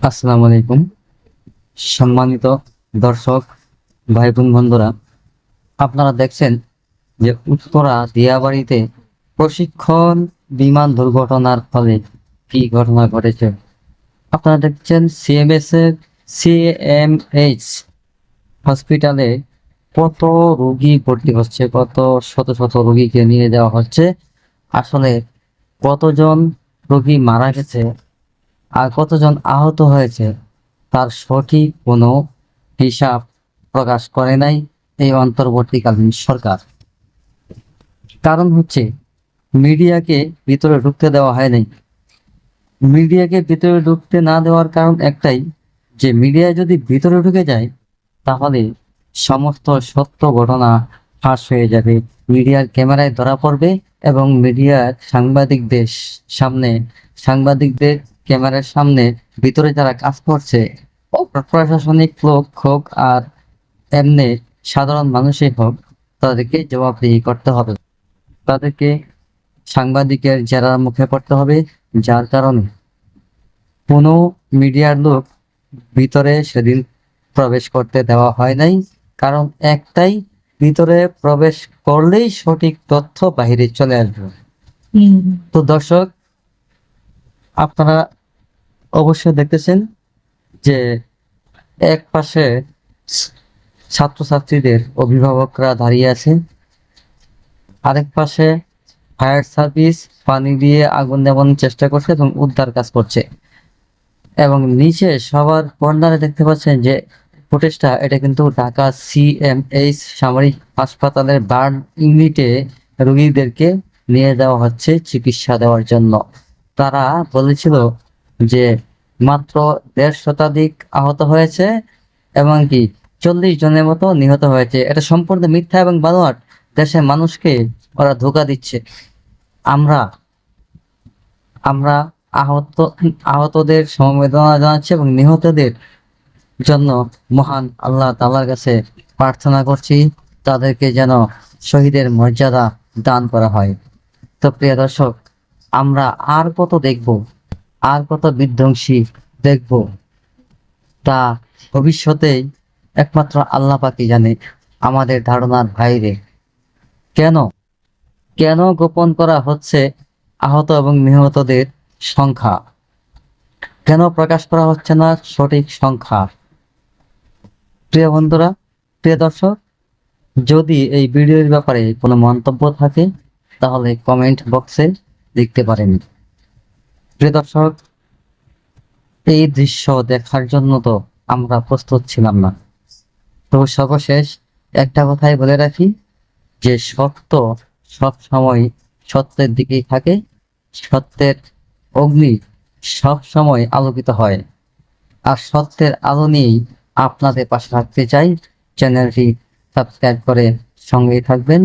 আসসালামু আলাইকুম। সম্মানিত দর্শক ভাই বোন বন্ধুরা, আপনারা দেখছেন যে উত্তরা দিয়াবাড়িতে প্রশিক্ষণ বিমান দুর্ঘটনার ফলে কি ঘটনা ঘটেছে। আপনারা দেখছেন সিএমএস এর সিএমএইচ হসপিটালে কত রোগী ভর্তি হচ্ছে, কত শত শত রোগীকে নিয়ে যাওয়া হচ্ছে। আসলে কতজন রোগী মারা গেছে আর কতজন আহত হয়েছে তার সঠিক কোনো হিসাব প্রকাশ করে নাই এই অন্তর্বর্তীকালীন সরকার। কারণ হচ্ছে, মিডিয়াকে ভিতরে ঢুকতে দেওয়া হয় নাই। মিডিয়াকে ভিতরে ঢুকতে না দেওয়ার কারণ একটাই, যে মিডিয়া যদি ভিতরে ঢুকে যায়, তাহলে সমস্ত সত্য ঘটনা ফাঁস হয়ে যাবে। মিডিয়ার ক্যামেরায় ধরা পড়বে এবং মিডিয়ার সাংবাদিকদের সামনে সাংবাদিকদের ক্যামেরার সামনে ভিতরে যারা কাজ করছে প্রশাসনিক লোক হোক আর এমনি সাধারণ মানুষই হোক তাদেরকে জবাবদিহি করতে হবে। তাদেরকে সাংবাদিকের জেরার মুখে পড়তে হবে যার কারণে কোনো মিডিয়ার লোক ভিতরে সেদিন প্রবেশ করতে দেওয়া হয় নাই। কারণ একটাই ভিতরে প্রবেশ করলেই সঠিক তথ্য বাইরে চলে আসবে। তো দর্শক আপনারা অবশ্যই দেখতেছেন যে এক পাশে ছাত্রছাত্রীদের অভিভাবকরা দাঁড়িয়ে আছে আরেক পাশে ফায়ার সার্ভিস, পানি দিয়ে আগুন নেভানোর চেষ্টা করছে এবং উদ্ধার কাজ করছে। এবং নিচে সবার কর্নারে দেখতে পাচ্ছেন যে ফুটেজটা এটা কিন্তু ঢাকা সিএমএইচ সামরিক হাসপাতালের বার্ন ইউনিটে রোগীদেরকে নিয়ে যাওয়া হচ্ছে চিকিৎসা দেওয়ার জন্য। তারা বলেছিল যে মাত্র দেড় শতাধিক আহত হয়েছে এবং কি চল্লিশ জনের মতো নিহত হয়েছে। এটা সম্পূর্ণ মিথ্যা এবং বানোয়াট। দেশের মানুষকে ওরা ধোকা দিচ্ছে। আমরা আমরা আহত, আহতদের সমবেদনা জানাচ্ছি এবং নিহতদের জন্য মহান আল্লাহ তালার কাছে প্রার্থনা করছি, তাদেরকে যেন শহীদের মর্যাদা দান করা হয়। তো প্রিয় দর্শক, আমরা আর কত দেখব? আর কত বিধ্বংসী দেখব। তা ভবিষ্যতেই একমাত্র আল্লাহ পাকি জানে আমাদের ধারণার বাইরে। কেন? কেন গোপন করা হচ্ছে আহত এবং নিহতদের সংখ্যা? কেন প্রকাশ করা হচ্ছে না সঠিক সংখ্যা? প্রিয় বন্ধুরা, প্রিয় দর্শক, যদি এই ভিডিওর ব্যাপারে কোনো মন্তব্য থাকে, তাহলে কমেন্ট বক্সে লিখতে পারেন। প্রিয় দর্শক, এই দৃশ্য দেখার জন্য তো আমরা প্রস্তুত ছিলাম না। তো সর্বশেষ একটা কথাই বলে রাখি যে, সত্য সব সময় সত্যের দিকেই থাকে। সত্যের অগ্নি সব সময় আলোকিত হয়। আর সত্যের আলো নিয়েই আপনাদের পাশে থাকতে চাই। চ্যানেলটি সাবস্ক্রাইব করে সঙ্গেই থাকবেন।